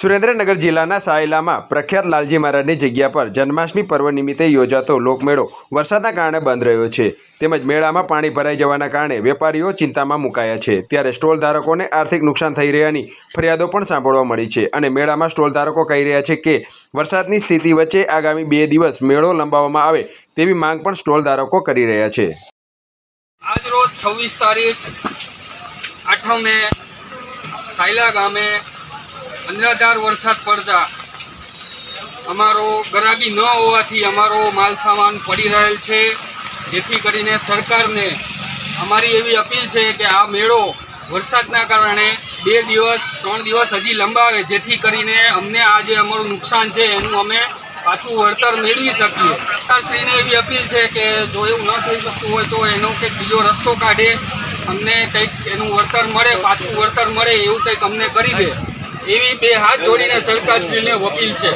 સુરેન્દ્રનગર જિલ્લાના સાયલામાં પ્રખ્યાત લાલજી મહારાજની જગ્યા પર જન્માષ્ટમી પર્વ નિમિત્તે યોજાતો લોકમેળો વરસાદના કારણે બંધ રહ્યો છે. તેમજ મેળામાં પાણી ભરાઈ જવાના કારણે વેપારીઓ ચિંતામાં મુકાયા છે. ત્યારે સ્ટોલ ધારકોને આર્થિક નુકસાન થઈ રહ્યાની ફરિયાદો પણ સાંભળવા મળી છે અને મેળામાં સ્ટોલ ધારકો કહી રહ્યા છે કે વરસાદની સ્થિતિ વચ્ચે આગામી બે દિવસ મેળો લંબાવવામાં આવે તેવી માંગ પણ સ્ટોલ ધારકો કરી રહ્યા છે. આજ રોજ છવ્વીસ તારીખ આઠમે સાયલા ગામે અનરાધાર વરસાદ પડતા અમારો ગરાગી ન હોવાથી અમારો માલ સામાન પડી રહેલ છે. જેથી કરીને સરકારને અમારી એવી અપીલ છે કે આ મેળો વરસાદના કારણે બે દિવસ, ત્રણ દિવસ હજી લંબાવે, જેથી કરીને અમને આ જે અમારું નુકસાન છે એનું અમે પાછું વળતર મેળવી શકીએ. સરકારશ્રીને એવી અપીલ છે કે જો એવું ન થઈ શકતું હોય તો એનો કંઈક બીજો રસ્તો કાઢે. અમને કંઈક એનું વળતર મળે, પાછું વળતર મળે એવું કંઈક અમને કરી દે. એવી બે હાથ જોડીને સરકારશ્રીને વકીલ છે.